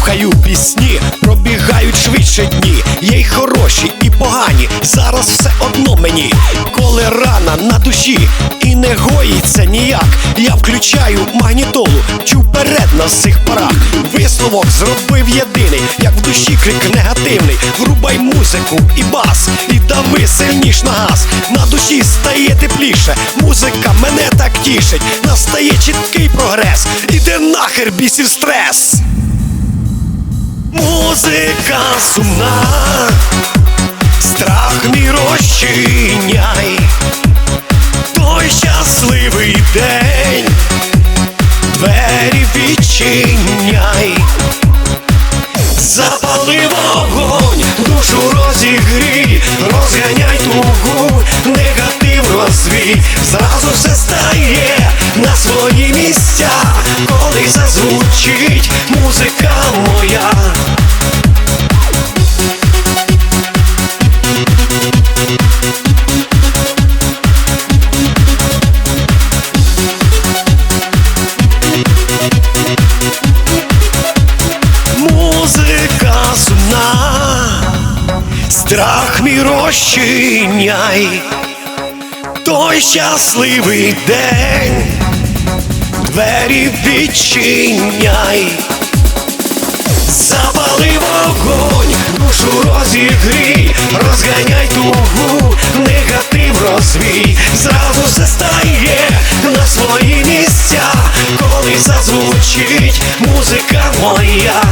слухаю пісні, пробігають швидше дні, є й хороші, і погані. Зараз все одно мені, коли рана на душі і не гоїться ніяк. Я включаю магнітолу, чу перед на цих парах. Висновок зробив єдиний, як в душі крик негативний. Врубай музику і бас, і дави сильніш на газ. На душі стає тепліше, музика мене так тішить, настає чіткий прогрес. Іде нахер бісів стрес. Музика сумна, страх мій розчиняй, той щасливий день, двері відчиняй, запали вогонь, душу розігрій, розганяй тугу, негатив розвій, зразу все стає на свої місця, коли зазвучить музика моя. Страх мій розчиняй, той щасливий день, двері відчиняй, запали вогонь, душу розігрій, розганяй тугу, негатив розвій, зразу все стає на свої місця, коли зазвучить музика моя.